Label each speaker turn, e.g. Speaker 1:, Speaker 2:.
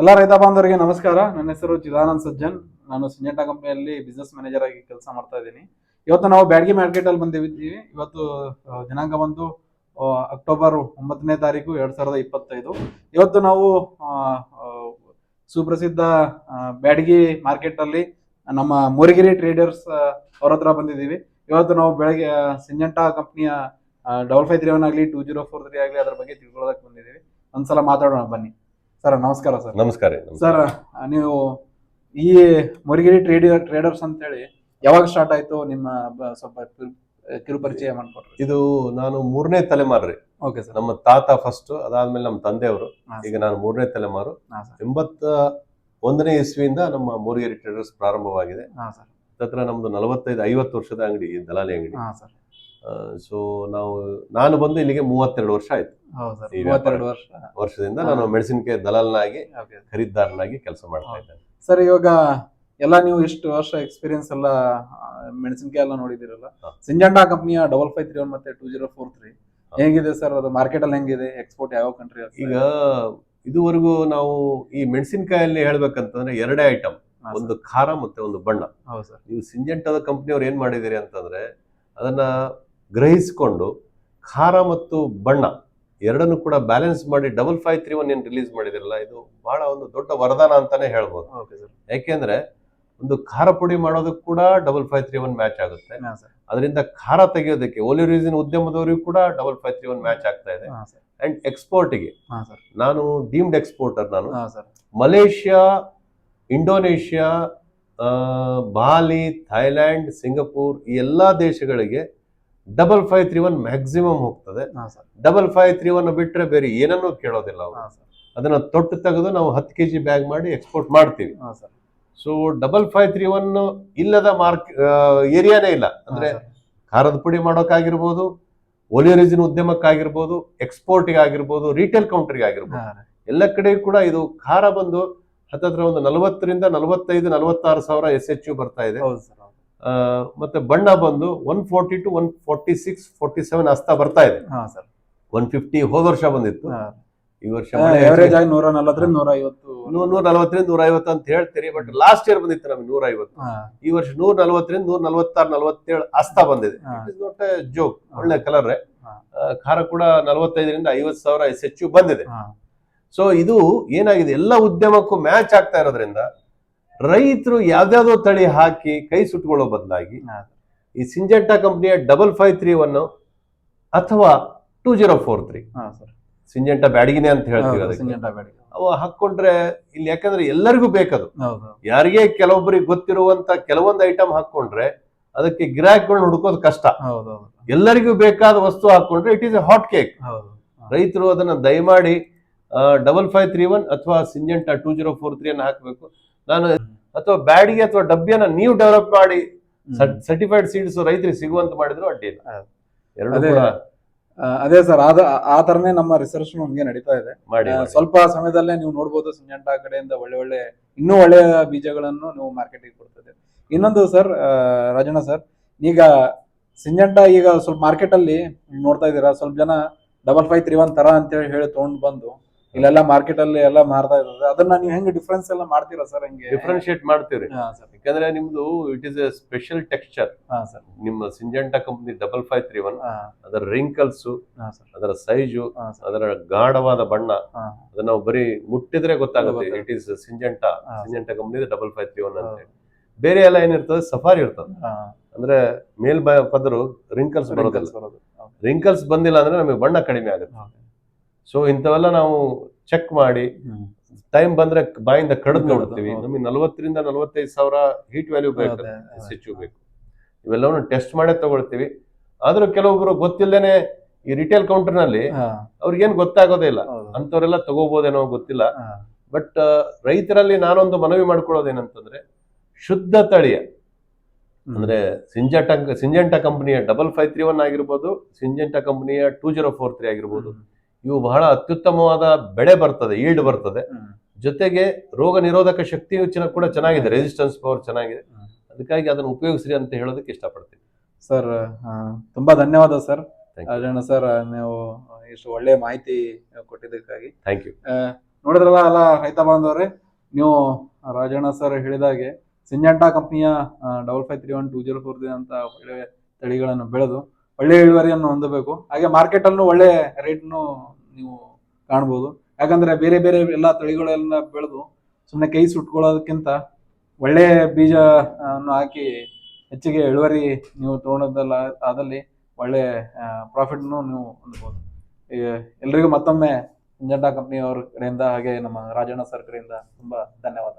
Speaker 1: ಎಲ್ಲ ರೈತ ಬಾಂಧವರಿಗೆ ನಮಸ್ಕಾರ. ನನ್ನ ಹೆಸರು ಚಿದಾನಂದ್ ಸಜ್ಜನ್. ನಾನು ಸಿಂಜೆಂಟಾ ಕಂಪನಿಯಲ್ಲಿ ಬಿಸ್ನೆಸ್ ಮ್ಯಾನೇಜರ್ ಆಗಿ ಕೆಲಸ ಮಾಡ್ತಾ ಇದ್ದೀನಿ. ಇವತ್ತು ನಾವು ಬ್ಯಾಡಗಿ ಮಾರ್ಕೆಟ್ ಅಲ್ಲಿ ಬಂದಿದ್ದೀವಿ. ಇವತ್ತು ದಿನಾಂಕ ಬಂದು ಅಕ್ಟೋಬರ್ ಒಂಬತ್ತನೇ ತಾರೀಕು ಎರಡ್ ಸಾವಿರದ ಇಪ್ಪತ್ತೈದು. ಇವತ್ತು ನಾವು ಸುಪ್ರಸಿದ್ಧ ಬ್ಯಾಡ್ಗಿ ಮಾರ್ಕೆಟ್ ಅಲ್ಲಿ ನಮ್ಮ ಮೂರಿಗಿರಿ ಟ್ರೇಡರ್ಸ್ ಅವ್ರ ಹತ್ರ ಬಂದಿದ್ದೀವಿ. ಇವತ್ತು ನಾವು ಬೆಳಗ್ಗೆ ಸಿಂಜೆಂಟಾ ಕಂಪ್ನಿಯ ಡಬಲ್ ಫೈವ್ ತ್ರೀ ಒನ್ ಆಗಲಿ ಟೂ ಜೀರೋ ಫೋರ್ ತ್ರೀ ಆಗಲಿ ಅದ್ರ ಬಗ್ಗೆ ತಿಳ್ಕೊಳ್ಳೋದಕ್ಕೆ ಬಂದಿದ್ದೀವಿ. ಒಂದ್ಸಲ ಮಾತಾಡೋಣ, ಬನ್ನಿ. ಸರ್ ನಮಸ್ಕಾರ ಸರ್.
Speaker 2: ನಮಸ್ಕಾರ
Speaker 1: ಸರ್ ನೀವು ಈ ಮುರಿಗಿರಿ ಟ್ರೇಡರ್ ಟ್ರೇಡರ್ಸ್ ಅಂತ ಹೇಳಿ ಯಾವಾಗ ಸ್ಟಾರ್ಟ್ ಆಯ್ತು? ನಿಮ್ಮ ಬ- ಸ್ವಲ್ಪ ಕಿರು- ಕಿರು ಪರಿಚಯ ಮಾಡ್ಕೊಡ್ರಿ.
Speaker 2: ಇದು ನಾನು ಮೂರನೇ ತಲೆಮಾರು ರೀ.
Speaker 1: ಓಕೆ ಸರ್
Speaker 2: ನಮ್ಮ ತಾತ ಫಸ್ಟ್ ಅದಾದ್ಮೇಲೆ ನಮ್ಮ ತಂದೆಯವರು. ಈಗ ನಾನು ಮೂರನೇ ತಲೆಮಾರು.
Speaker 1: ಹಾ ಸರ್
Speaker 2: ಎಂಬತ್ತ ಒಂದನೇ ಇಸ್ವಿಯಿಂದ ನಮ್ಮ ಮೂರ್ಗೇರಿ ಟ್ರೇಡರ್ಸ್ ಪ್ರಾರಂಭವಾಗಿದೆ.
Speaker 1: ಹಾ ಸರ್
Speaker 2: ತತ್ರ ನಮ್ದು ನಲವತ್ತೈದು ಐವತ್ತು ವರ್ಷದ ಅಂಗಡಿ ಈ ದಲಾಲಿ ಅಂಗಡಿ.
Speaker 1: ಹಾ ಸರ್
Speaker 2: ಸೊ ನಾವು ನಾನು ಬಂದು ಇಲ್ಲಿಗೆ ಮೂವತ್ತೆರಡು ವರ್ಷ ಆಯ್ತು.
Speaker 1: ಮೂವತ್ತೆರಡು ವರ್ಷ.
Speaker 2: ವರ್ಷದಿಂದ ನಾನು ಮೆಣಸಿನಕಾಯಿ ದಲಾಲ್ನಾಗಿ ಖರೀದಾರನಾಗಿ ಕೆಲಸ ಮಾಡ್ತಾ ಇದ್ದೇನೆ.
Speaker 1: ಸರ್ ಇವಾಗ ಎಲ್ಲ ನೀವು ಇಷ್ಟು ವರ್ಷ ಎಕ್ಸ್ಪೀರಿಯನ್ಸ್ ಎಲ್ಲ ಮೆಣಸಿನಕಾಯಿ ಎಲ್ಲ ನೋಡಿದಿರಲ್ಲ
Speaker 2: ಸಿಂಜಂಡಾ
Speaker 1: ಸಿಂಜಂಟಾ ಕಂಪ್ನಿಯ ಡಬಲ್ ಫೈವ್ ತ್ರೀ ಒನ್ ಮತ್ತೆ ಟೂ ಜೀರೋ ಫೋರ್ ತ್ರೀ. ಹೇಗಿದೆ ಸರ್? ಅದು ಮಾರ್ಕೆಟ್ ಅಲ್ಲಿ ಹೆಂಗಿದೆ? ಎಕ್ಸ್ಪೋರ್ಟ್ ಯಾವ ಕಂಟ್ರಿ
Speaker 2: ಈಗ ಇದುವರೆಗೂ ನಾವು ಈ ಮೆಣಸಿನಕಾಯಲ್ಲಿ ಹೇಳ್ಬೇಕಂತಂದ್ರೆ ಎರಡೇ ಐಟಮ್ ಒಂದು ಖಾರ ಮತ್ತೆ ಒಂದು ಬಣ್ಣ.
Speaker 1: ಹೌದು ಸರ್.
Speaker 2: ನೀವು ಸಿಂಜೆಂಟದ ಕಂಪ್ನಿಯವ್ರು ಏನ್ ಮಾಡಿದಿರಿ ಅಂತಂದ್ರೆ ಅದನ್ನ ಗ್ರಹಿಸಿಕೊಂಡು ಖಾರ ಮತ್ತು ಬಣ್ಣ ಎರಡನ್ನು ಕೂಡ ಬ್ಯಾಲೆನ್ಸ್ ಮಾಡಿ ಡಬಲ್ ಫೈವ್ ತ್ರೀ ಒನ್ ಏನು ರಿಲೀಸ್ ಮಾಡಿದಿರಲ್ಲ ಇದು ಬಹಳ ಒಂದು ದೊಡ್ಡ ವರದಾನ ಅಂತಾನೆ ಹೇಳ್ಬೋದು. ಯಾಕೆಂದ್ರೆ ಒಂದು ಖಾರ ಪುಡಿ ಮಾಡೋದಕ್ಕೆ ಕೂಡ double five three one match ಆಗುತ್ತೆ. ಅದರಿಂದ ಖಾರ ತೆಗೆಯೋದಕ್ಕೆ ಓಲಿ ರೀಸನ್ ಉದ್ಯಮದವರಿಗೂ ಕೂಡ double five three one match ಆಗ್ತಾ ಇದೆ. ಅಂಡ್ ಎಕ್ಸ್ಪೋರ್ಟ್ಗೆ ನಾನು ಡೀಮ್ಡ್ ಎಕ್ಸ್ಪೋರ್ಟರ್ ನಾನು Malaysia Indonesia Bali Thailand Singapore ಈ ಎಲ್ಲ ದೇಶಗಳಿಗೆ double five three one maximum ಹೋಗ್ತದೆ. ಡಬಲ್ ಫೈವ್ ತ್ರೀ ಒನ್ ಬಿಟ್ರೆ ಬೇರೆ ಏನನ್ನೂ ಕೇಳೋದಿಲ್ಲ ಅವರು.
Speaker 1: ಸರ್.
Speaker 2: ಅದನ್ನ ತೊಟ್ಟು ತೆಗೆದು ನಾವು ಹತ್ತು ಕೆ ಜಿ ಬ್ಯಾಗ್ ಮಾಡಿ ಎಕ್ಸ್ಪೋರ್ಟ್ ಮಾಡ್ತೀವಿ. So double five three one ಇಲ್ಲದ ಮಾರ್ಕ್ ಏರಿಯಾನೇ ಇಲ್ಲ. ಅಂದ್ರೆ ಖಾರದ ಪುಡಿ ಮಾಡೋಕ್ಕಾಗಿರ್ಬೋದು ಒಲಿಯರಿಜಿನ್ ಉದ್ಯಮಕ್ಕಾಗಿರ್ಬೋದು ಎಕ್ಸ್ಪೋರ್ಟ್ಗೆ ಆಗಿರ್ಬೋದು ರಿಟೇಲ್ ಕೌಂಟರ್ಗೆ ಆಗಿರ್ಬೋದು. ಎಲ್ಲ ಕಡೆ ಕೂಡ ಇದು ಖಾರ ಬಂದು ಹತ್ತತ್ರ ಒಂದು ನಲವತ್ತರಿಂದ ನಲವತ್ತೈದು ನಲವತ್ತಾರು ಸಾವಿರ ಎಸ್ ಎಚ್ ಯು ಬರ್ತಾ ಇದೆ. ಮತ್ತೆ ಬಣ್ಣ ಬಂದು one forty two one forty six forty seven ಹಸ್ತಾ ಬರ್ತಾ ಇದೆ.
Speaker 1: ಸರ್.
Speaker 2: ಒನ್ ಫಿಫ್ಟಿ ಹೋದ ವರ್ಷ ಬಂದಿತ್ತು. ಈ ವರ್ಷ
Speaker 1: ಆಗಿ ನೂರ ನಲವತ್ತರಿಂದ ನೂರ ಐವತ್ತು
Speaker 2: ನೂರ ನಲವತ್ತರಿಂದ ನೂರ ಐವತ್ತು ಅಂತ ಹೇಳ್ತೀರಿ ಬಟ್ ಲಾಸ್ಟ್ ಇಯರ್ ಬಂದಿತ್ತು ನಮ್ಗೆ ನೂರ ಐವತ್ತು ಈ ವರ್ಷ ನೂರ ನಲವತ್ತರಿಂದ ನೂರ ನಲವತ್ತಾರು ನಲವತ್ತೇಳು ಹಸ್ತಾ ಬಂದಿದೆ.
Speaker 1: ಹಾ.
Speaker 2: ಇಟ್ ಇಸ್ ನಾಟ್ ಜೋಕ್ ಒಳ್ಳೆ ಕಲರ್ ಖಾರ ಕೂಡ ನಲವತ್ತೈದರಿಂದ ಐವತ್ತು ಸಾವಿರ ಎಸ್ ಎಚ್ ಬಂದಿದೆ. ಸೊ ಇದು ಏನಾಗಿದೆ? ಎಲ್ಲ ಉದ್ಯಮಕ್ಕೂ ಮ್ಯಾಚ್ ಆಗ್ತಾ ಇರೋದ್ರಿಂದ ರೈತರು ಯಾವ್ದಾವ್ದೋ ತಳಿ ಹಾಕಿ ಕೈ ಸುಟ್ಕೊಳ್ಳೋ ಬದಲಾಗಿ ಈ ಸಿಂಜೆಂಟಾ ಕಂಪ್ನಿಯ ಡಬಲ್ ಫೈವ್ ತ್ರೀ ಒನ್ ಅಥವಾ two zero four three. Syngenta ಬ್ಯಾಡಗಿನೇ ಅಂತ ಹೇಳ್ತೀವಿ ಅದಕ್ಕೆ. ಅವು ಹಾಕೊಂಡ್ರೆ ಇಲ್ಲಿ ಯಾಕಂದ್ರೆ ಎಲ್ಲರಿಗೂ ಬೇಕದು. ಯಾರಿಗೆ ಕೆಲವೊಬ್ಬರಿಗೆ ಗೊತ್ತಿರುವಂತ ಕೆಲವೊಂದು ಐಟಮ್ ಹಾಕೊಂಡ್ರೆ ಅದಕ್ಕೆ ಗಿರಾಕಿಗಳನ್ನ ಹುಡುಕೋದು ಕಷ್ಟ. ಎಲ್ಲರಿಗೂ ಬೇಕಾದ ವಸ್ತು ಹಾಕೊಂಡ್ರೆ it is a hot cake
Speaker 1: ಹೌದು
Speaker 2: ರೈತರು ಅದನ್ನ ದಯಮಾಡಿ ಡಬಲ್ ಫೈವ್ ತ್ರೀ ಒನ್ ಅಥವಾ Syngenta two zero four three ಅನ್ನ ಹಾಕಬೇಕು. ನಾನು ಅಥವಾ ಬ್ಯಾಡಿಗೆ ಅಥವಾ ಡಬ್ಬಿಯನ್ನ ನೀವು ಡೆವಲಪ್ ಮಾಡಿ ಸರ್ಟಿಫೈಡ್ ಸೀಡ್ಸ್ ರೈತರಿಗೆ ಸಿಗುವಂತ ಮಾಡಿದ್ರು ಅಡ್ಡಿಲ್ಲ
Speaker 1: ಇಲ್ಲ
Speaker 2: ಎರಡು
Speaker 1: ಅದೇ ಸರ್ ಅದ ಆ ತರನೇ ನಮ್ಮ ರಿಸರ್ಚ್ ನಮ್ಗೆ ನಡೀತಾ ಇದೆ.
Speaker 2: ಮಾಡಿ
Speaker 1: ಸ್ವಲ್ಪ ಸಮಯದಲ್ಲೇ ನೀವು ನೋಡ್ಬೋದು ಸಿಂಜಂಟಾ ಕಡೆಯಿಂದ ಒಳ್ಳೆ ಒಳ್ಳೆ ಇನ್ನೂ ಒಳ್ಳೆಯ ಬೀಜಗಳನ್ನು ನೀವು ಮಾರ್ಕೆಟಿಗೆ ಕೊಡ್ತದೆ. ಇನ್ನೊಂದು ಸರ್ ರಾಜಣ್ಣ ಸರ್ ಈಗ ಸಿಂಜಂಟಾ ಈಗ ಸ್ವಲ್ಪ ಮಾರ್ಕೆಟ್ ಅಲ್ಲಿ ನೋಡ್ತಾ ಇದ್ದೀರಾ? ಸ್ವಲ್ಪ ಜನ ಡಬಲ್ ಫೈವ್ ತ್ರೀ ಒನ್ ತರ ಅಂತ ಹೇಳಿ ಹೇಳಿ ತಗೊಂಡ್ ಬಂದು ಇಲ್ಲೆಲ್ಲ ಮಾರ್ಕೆಟ್ ಅಲ್ಲಿ ಎಲ್ಲ ಮಾರ್ತಾ ಇರೋದು ಅದನ್ನ ನೀವು ಹೆಂಗ್ ಡಿಫ್ರೆನ್ಸ್ ಎಲ್ಲ ಮಾಡ್ತೀರಾ ಸರ್ ಹೆಂಗೆ?
Speaker 2: ಡಿಫ್ರೆನ್ಶಿಯೇಟ್ ಮಾಡ್ತೀರಿ
Speaker 1: ಹಾ ಸರ್
Speaker 2: ಯಾಕಂದ್ರೆ ನಿಮ್ದು it is a special texture
Speaker 1: ಹಾ ಸರ್
Speaker 2: ನಿಮ್ಮ Syngenta company double five three one ಅದರ ರಿಂಕಲ್ಸ್ ಅದರ ಸೈಜು ಅದರ ಗಾಢವಾದ ಬಣ್ಣ ಅದನ್ನ ನಾವು ಬರೀ ಮುಟ್ಟಿದ್ರೆ ಗೊತ್ತಾಗುತ್ತೆ. It is Syngenta. Syngenta company double five three one ಅಂತ. ಹೇಳಿ ಬೇರೆ ಎಲ್ಲ ಏನಿರ್ತದೆ? ಸಫಾರಿ ಇರ್ತದೆ. ಅಂದ್ರೆ ಮೇಲ್ ಪದರು ರಿಂಕಲ್ಸ್ ಬರೋದಿಲ್ಲ.
Speaker 1: ಬರೋದು
Speaker 2: ರಿಂಕಲ್ಸ್ ಬಂದಿಲ್ಲ ಅಂದ್ರೆ ನಮಗೆ ಬಣ್ಣ ಕಡಿಮೆ ಆಗುತ್ತೆ. ಸೊ ಇಂಥವೆಲ್ಲ ನಾವು ಚೆಕ್ ಮಾಡಿ ಟೈಮ್ ಬಂದ್ರೆ ಬಾಯಿಂದ ಕಡಿದು ನೋಡ್ತೀವಿ. ನಮಗೆ ನಲವತ್ತರಿಂದ ನಲವತ್ತೈದು ಸಾವಿರ ಹೀಟ್ ವ್ಯಾಲ್ಯೂ ಬೇಕು. ಹೆಚ್ಚು ಬೇಕು. ಇವೆಲ್ಲವನ್ನು ಟೆಸ್ಟ್ ಮಾಡೇ ತಗೊಳ್ತೀವಿ. ಆದ್ರೂ ಕೆಲವೊಬ್ರು ಗೊತ್ತಿಲ್ಲದೇನೆ ಈ ರಿಟೇಲ್
Speaker 1: ಕೌಂಟರ್ನಲ್ಲಿ
Speaker 2: ಅವ್ರಿಗೇನ್ ಗೊತ್ತಾಗೋದೇ ಇಲ್ಲ. ಅಂತವರೆಲ್ಲ ತಗೋಬೋದೇನೋ ಗೊತ್ತಿಲ್ಲ. ಬಟ್ ರೈತರಲ್ಲಿ ನಾನೊಂದು ಮನವಿ ಮಾಡ್ಕೊಳ್ಳೋದೇನಂತಂದ್ರೆ ಶುದ್ಧ ತಳಿಯ ಅಂದ್ರೆ ಸಿಂಜೆಂಟಾ ಸಿಂಜೆಂಟಾ ಕಂಪನಿಯ ಡಬಲ್ ಫೈವ್ ತ್ರೀ ಒನ್ ಆಗಿರ್ಬೋದು ಸಿಂಜೆಂಟಾ ಕಂಪನಿಯ ಟೂ ಜೀರೋ ಫೋರ್ ತ್ರೀ ಆಗಿರ್ಬೋದು. ಇವು ಬಹಳ ಅತ್ಯುತ್ತಮವಾದ ಬೆಳೆ ಬರ್ತದೆ ಈಲ್ಡ್ ಬರ್ತದೆ. ಜೊತೆಗೆ ರೋಗ ನಿರೋಧಕ ಶಕ್ತಿ ಚೆನ್ನ- ಕೂಡ ಚೆನ್ನಾಗಿದೆ ರೆಸಿಸ್ಟೆನ್ಸ್ ಪವರ್ ಚೆನ್ನಾಗಿದೆ. ಅದಕ್ಕಾಗಿ ಅದನ್ನು ಉಪಯೋಗಿಸ್ರಿ ಅಂತ ಹೇಳೋದಕ್ಕೆ ಇಷ್ಟಪಡ್ತೀನಿ.
Speaker 1: ಸರ್ ತುಂಬಾ ಧನ್ಯವಾದ ಸರ್. ರಾಜಣ್ಣ ಸರ್ ನೀವು ಇಷ್ಟು ಒಳ್ಳೆಯ ಮಾಹಿತಿ ಕೊಟ್ಟಿದ್ದಕ್ಕಾಗಿ.
Speaker 2: ಥ್ಯಾಂಕ್ ಯು
Speaker 1: ನೋಡಿದ್ರಲ್ಲ ಅಲ್ಲ ರೈತ ಬಾಂಧವ್ರೆ ನೀವು ರಾಜಣ್ಣ ಸರ್ ಹೇಳಿದಾಗೆ Syngenta ಕಂಪ್ನಿಯ double five three one two zero four ಅಂತ ಒಳ್ಳೆ ತಳಿಗಳನ್ನು ಬೆಳೆದು ಒಳ್ಳೆ ಇಳುವರಿಯನ್ನು ಹೊಂದಬೇಕು. ಹಾಗೆ ಮಾರ್ಕೆಟ್ ಅನ್ನು ಒಳ್ಳೆ ರೇಟ್ನು ನೀವು ಕಾಣ್ಬೋದು. ಯಾಕಂದ್ರೆ ಬೇರೆ ಬೇರೆ ಎಲ್ಲ ತಳಿಗಳೆಲ್ಲ ಬೆಳೆದು ಸುಮ್ಮನೆ ಕೈ ಸುಟ್ಕೊಳ್ಳೋದಕ್ಕಿಂತ ಒಳ್ಳೆ ಬೀಜ ಅನ್ನು ಹಾಕಿ ಹೆಚ್ಚಿಗೆ ಇಳುವರಿ ನೀವು ತಗೊಳೋದಲ್ಲ ಆದಲ್ಲಿ ಒಳ್ಳೆ ಪ್ರಾಫಿಟ್ನು ನೀವು ಹೊಂದ್ಬೋದು. ಎಲ್ರಿಗೂ ಮತ್ತೊಮ್ಮೆ ಸಿಂಜಂಟಾ ಕಂಪ್ನಿಯವ್ರ ಕಡೆಯಿಂದ ಹಾಗೆ ನಮ್ಮ ರಾಜಣ್ಣ ಸರ್ ಕಡೆಯಿಂದ ತುಂಬಾ ಧನ್ಯವಾದ.